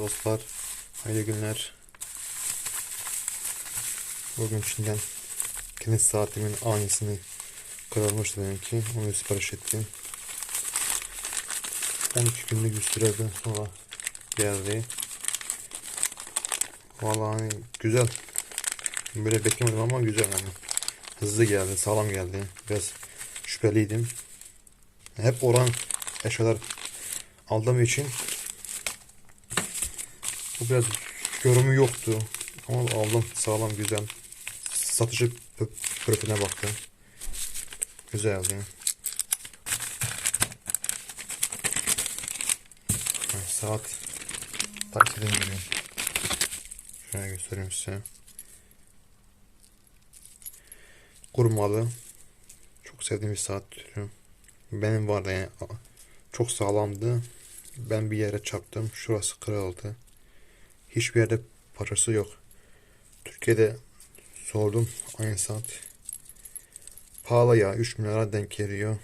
dostlar. Hayırlı günler. Bugün Çin'den tenis saatimin aynısını kırılmıştı benimki. Onu sipariş ettim. 12 günlük bir süreden sonra geldi. Vallahi hani güzel. Böyle beklemedim ama güzel yani. Hızlı geldi, sağlam geldi. Biraz şüpheliydim. Hep oran eşyalar aldığım için bu biraz yorumu yoktu. Ama aldım sağlam güzel. Satıcı profiline baktım. Güzeldi. Ha, Saat tak istediğim gibi. Şöyle göstereyim size. Kurmalı. Çok sevdiğim bir saat türü. Benim vardı yani. Çok sağlamdı. Ben bir yere çarptım. Şurası kırıldı. Hiçbir yerde parçası yok. Türkiye'de sordum aynı saat. Pahalı ya 3 milyara denk geliyor.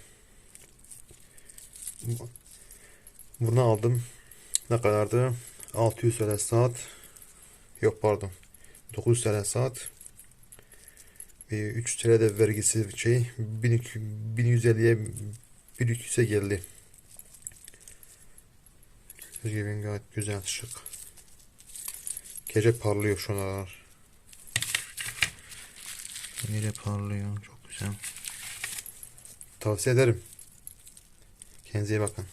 Bunu aldım. Ne kadardı? 600 TL saat. Yok pardon. 900 TL saat. E, 3 TL de vergisi şey 1200 1150'ye 1200'e geldi. Gibi gayet güzel şık. Gece parlıyor şu aralar. Gece parlıyor. Çok güzel. Tavsiye ederim. Kendinize iyi bakın.